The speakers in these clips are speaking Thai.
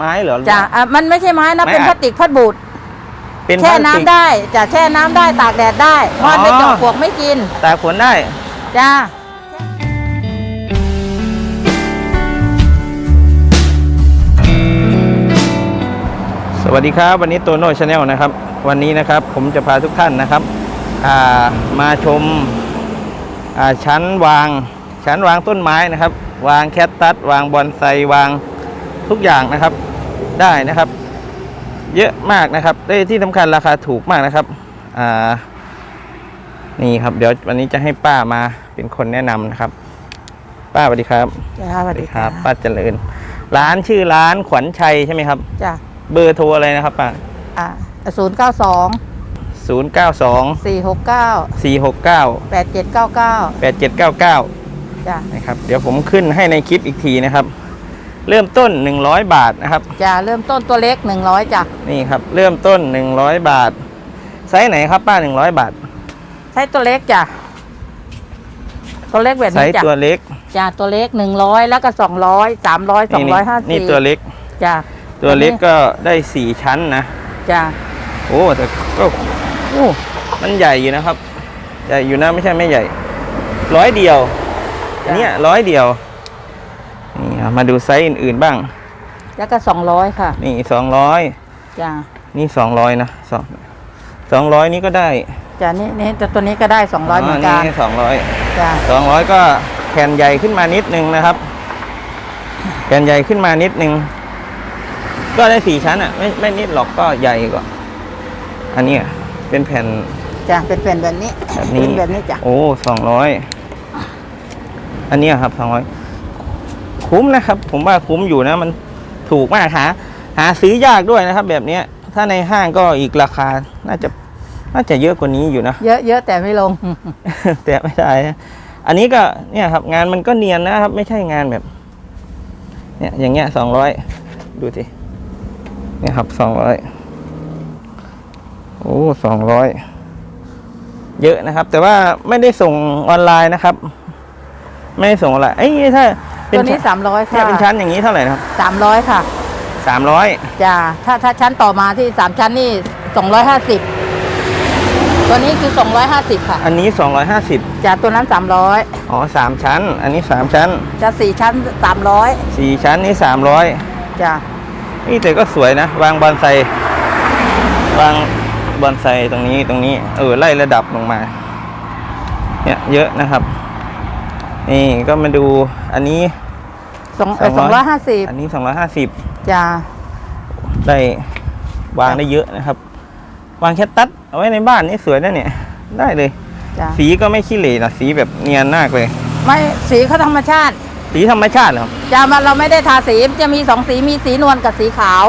ไม้เหรอ จ้ะอะมันไม่ใช่ไม้นะไม่เป็นอัด พลาสติกพัดบูดเป็นแช่พลาสน้ำติก ได้จะแช่น้ำได้ตากแดดได้ทอดอ๋อไม่เจาะปลวกไม่กิน ตากฝนได้ จ้า สวัสดีครับวันนี้โตโน่ชาแนลนะครับวันนี้นะครับผมจะพาทุกท่านนะครับอ่ามาชมอ่าชั้นวางชั้นวางต้นไม้นะครับ วางแคตตัสวางบอนไซวางทุกอย่างนะครับ ได้นะครับ เยอะมากนะครับได้ที่สำคัญราคาถูกมากนะครับอ่านี่ครับ เดี๋ยววันนี้จะให้ป้ามาเป็นคนแนะนำนะครับ ป้าสวัสดีครับจ้าสวัสดีครับ ป้าเจริญ ร้านชื่อร้านขวัญชัยใช่ไหมครับ จ้าเบอร์โทรอะไรนะครับป้าอ่าศูนย์เก้าสองศูนย์เก้าสองสี่หกเก้าสี่หกเก้าแปดเจ็ดเก้าเก้าแปดเจ็ดเก้าเก้าจ้านะครับ เดี๋ยวผมขึ้นให้ในคลิปอีกทีนะครับ เริ่มต้น 100 บาทนะครับจ้าเริ่มต้นตัวเล็กหนึ่งร้อยจ้ะนี่ครับ เริ่มต้น 100 บาทไซส์ไหนครับป้า 100 บาทใช้ตัวเล็กจ้ะตัวเล็กแบบไซนี้ส์จ้ะตัวเล็กจ้าตัวเล็กหนึ่งร้อยแล้วก็สองร้อยสามร้อยสองนี่ร้อยห้านี่สิบตัวเล็ก จ้าตัวเล็กก็ได้4ชั้นนะจ้าโอ้แต่ก็โอ้มันใหญ่อยู่นะครับใหญ่อยู่นะไม่ใช่ไม่ใหญ่ ร้อยเดียวอันเนี้ยร้อยเดียวนี่ครับ มาดูไซส์อื่นๆบ้าง แล้วก็สองร้อยค่ะ นี่สองร้อยจ้านี่สองร้อยนะสองสองร้อยนี้ก็ได้จ้านี่นี่แต่ตัวนี้ก็ได้สองร้อยเหมือนกันสองร้อยจ้าสองร้อยก็แผ่นใหญ่ขึ้นมานิดนึงนะครับ แผ่นใหญ่ขึ้นมานิดนึง ก็ได้สี่ชั้นอะ ไม่ไม่นิดหรอกก็ใหญ่กว่า อันเนี้ยเป็นแผ่นจ้าเป็นแผ่นแบบนี้แบบนี้เป็นแบบนี้จ้ะโอ้สองร้อยอันเนี้ยครับสองร้อย คุ้มนะครับ ผมว่าคุ้มอยู่นะ มันถูกมากหาหาซื้อยากด้วยนะครับ แบบเนี้ยถ้าในห้างก็อีกราคาน่าจะน่าจะเยอะกว่านี้อยู่นะ เยอะเยอะแต่ไม่ลง แต่ไม่ได้นะอันนี้ก็เนี่ยครับ งานมันก็เนียนนะครับ ไม่ใช่งานแบบ เนี่ยอย่างเงี้ยสองร้อยดูสิเนี่ยครับสองร้อยโอ้สองร้อยเยอะนะครับ แต่ว่าไม่ได้ส่งออนไลน์นะครับ ไม่ได้ส่งออนไลน์เอ้ยถ้า เป็ตัวนี้สามร้อยถ้าค่ะเป็นชั้นอย่างนี้เท่าไหร่นะครับสามร้อยค่ะสามร้อยจ้าถ้าถ้าชั้นต่อมาที่สามชั้นนี่สองร้อยห้าสิบตัวนี้คือสองร้อยห้าสิบค่ะอันนี้สองร้อยห้าสิบจ้าตัวนั้นสามร้อยอ๋อสามชั้น อันนี้สามชั้นจะสี่ชั้นสามร้อยสี่ชั้นนี้สามร้อยจ้านี่แต่ก็สวยนะ วางบอนไซวางบอนไซตรงนี้ตรงนี้ เออไล่ระดับลงมา เนี่ยเยอะนะครับ นี่ก็มาดูอันนี้สองสองร้อยห้าสิบอันนี้สองร้อยห้าสิบจ้าได้วางได้เยอะนะครับ วางแคตตัสเอาไว้ในบ้านนี่สวยนะเนี่ย ได้เลยจ้าสีก็ไม่ขี้เหร่นะสีแบบเนียนมากเลย ไม่สีเขาธรรมชาติ สีธรรมชาติเหรอครับจ้ามันเราไม่ได้ทาสีจะมีสองสีมีสีนวลกับสีขาว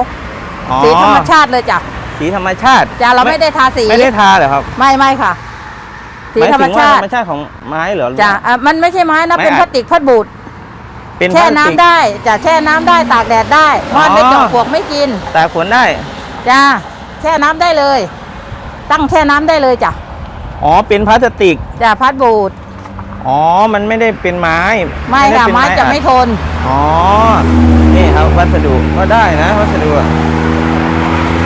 อ๋อสีธรรมชาติเลยจ้ะสีธรรมชาติจ้าเราไม่ได้ทาสีไม่ได้ทาเหรอครับ ไม่ไม่ค่ะ สีหยธรรมถึงว่ชาธติรรมชาติของไม้เหรอ จ้ะอะมันไม่ใช่ไม้นะไม่เป็นอัดพลาสติกพัดบูดเป็นแช่พลาสน้ำติก ได้จะแช่น้ำได้ตากแดดได้ทอดไม่อ๋อ เจาะปลวกไม่กินตากฝนได้ จ้าแช่น้ำได้เลย ตั้งแช่น้ำได้เลยจ้ะอ๋อ เป็นพลาสติก จ้ะพัดบูดอ๋อ มันไม่ได้เป็นไม้ไม่ด้ค่ะเป็นไม้จะไม่อัดทน อ๋อ นี่ครับวัสดุก็ได้นะวัสดุอะ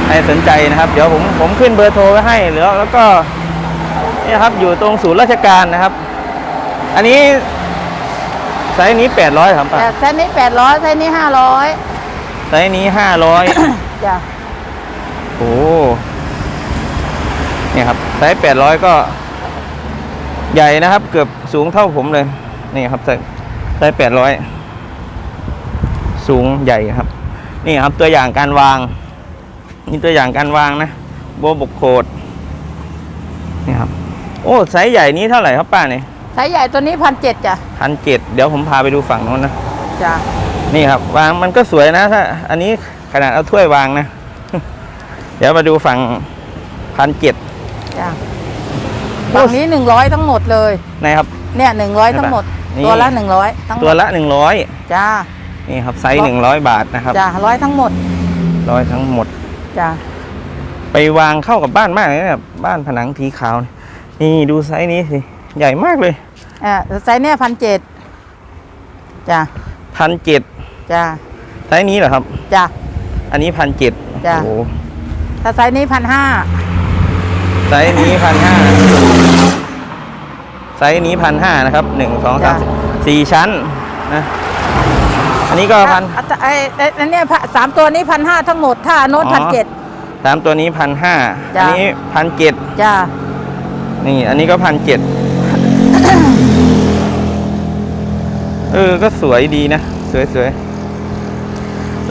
ใครสนใจนะครับ เดี๋ยวผมผมขึ้นเบอร์โทรไว้ให้แล้วแล้วก็เนี่ยครับอยู่ตรงศูนย์ราชการนะครับ อันนี้ไซส์นี้แปดร้อยครับป้าแต่ไซส์นี้แปดร้อยไซส์นี้ห้าร้อยไซส์นี้ห้าร้อยจ้ะโอ้เนี่ยครับไซส์แปดร้อยก็ ใหญ่นะครับ เกือบสูงเท่าผมเลย นี่ครับไซส์ไซส์แปดร้อยสูงใหญ่ครับ นี่ครับตัวอย่างการวาง นี่ตัวอย่างการวางนะโบบกโคดนี่ครับ โอ้ไซส์ใหญ่นี้เท่าไหร่ครับป้าเนี่ยไซส์ใหญ่ตัวนี้พันเจ็ดจ้ะพันเจ็ดเดี๋ยวผมพาไปดูฝั่งโน้นนะจ้ะนี่ครับวางมันก็สวยนะถ้าอันนี้ขนาดเอาถ้วยวางนะ เดี๋ยวมาดูฝั่งพันเจ็ดจ้ะฝั่งนี้หนึ่งร้อยทั้งหมดเลยนะครับ เนี่ยหนึ่งร้อยทั้งหมดนี่ตัวละหนึ่งร้อยทั้งหมตัวดละหนึ่งร้อยจ้านี่ครับไซส์หนึ่งร้อยบาทนะครับจ้าร้อยทั้งหมดร้อยทั้งหมดจ้าไปวางเข้ากับบ้านมากเลยนะบ้านผนังสีขาวนี่ นี่ดูไซส์นี้สิ ใหญ่มากเลยอ่าไซส์เนี่ยพันเจ็ดจ้าพันเจ็ดจ้าไซส์นี้เหรอครับ จ้าอันนี้พันเจ็ดจ้ะ โอ้โหถ้าไซส์นี้พันห้าไซส์นี้พันห้าไซส์นี้พันห้านะครับหนึ่งสองสามสี่ชั้นนะอันนี้ก็พันไอ้ไอ้ไอ้เนี่ยสามตัวนี้พันห้าทั้งหมด ถ้าโน้ตอ๋พันอเจ็ด สามตัวนี้พันห้าจ้ะอันนี้พันเจ็ดจ้า นี่อันนี้ก็พันเจ็ดเออ ก็สวยดีนะ สวยสวย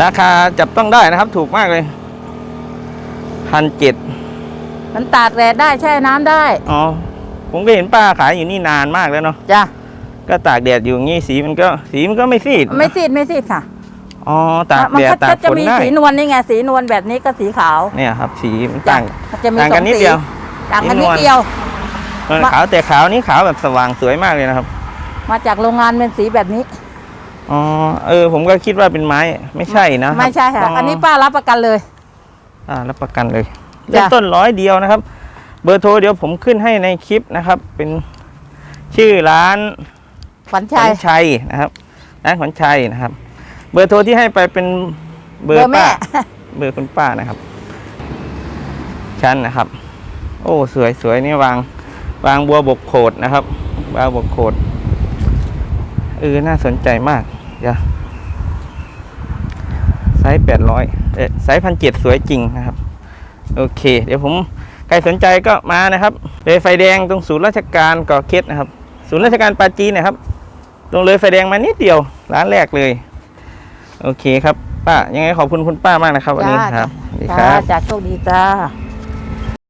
ราคาจับต้องได้นะครับ ถูกมากเลยพันเจ็ดมันตากแดดได้แช่น้ำได้ อ๋อ ผมก็เห็นป้าขายอยู่นี่นานมากแล้วเนาะ จ้าก็ตากแดดอยู่อย่างงี้สีมันก็สีมันก็ไม่ซีด ไม่ซีดไม่ซีดค่ะ อ๋อ ตากมันแดดก็ตากจะฝนมีได้สีนวลนี่ไง สีนวลแบบนี้ก็สีขาว เนี่ยครับ สีมันจ้ะต่างมันจะมีต่างสกัอนงนิดสีเดียว ต่างกันสีนินดวลเดียวเออมา ขาวแต่ขาวนี่ขาวแบบสว่างสวยมากเลยนะครับ มาจากโรงงานเป็นสีแบบนี้อ๋อเออ ผมก็คิดว่าเป็นไม้ไม่ใช่นะไม่ใช่ค่ะอันนี้ป้ารับประกันเลย อ่ารับประกันเลยจ้ะเริ่มต้นร้อยเดียวนะครับ เบอร์โทรเดี๋ยวผมขึ้นให้ในคลิปนะครับ เป็นชื่อร้านขวัญขชัวัยญชัยนะครับร้านขวัญชัยนะครับ เบอร์โทรที่ให้ไปเป็นเบเบออร์ร์แม่ป้าเบอร์คุณป้านะครับ ชั้นนะครับ โอ้สวยสวยนี่วาง วางบัวบกโขดนะครับบัวบกโขดเออน่าสนใจมากเดี๋ยวไซส์แปดร้อยเออไซส์พันเจ็ดสวยจริงนะครับ โอเค เดี๋ยวผมใครสนใจก็มานะครับเลยไฟแดงตรงศูนย์ราชการก่อเก็ตนะครับ ศูนย์ราชการปราจีนนะครับ ตรงเลยไฟแดงมานิดเดียวร้านแรกเลย โอเคครับ ป้ายังไงขอบคุณคุณป้ามากนะครับวันนี้จ้าครับสวัสดีคจ้ารับ จ้าโชคดีจ้า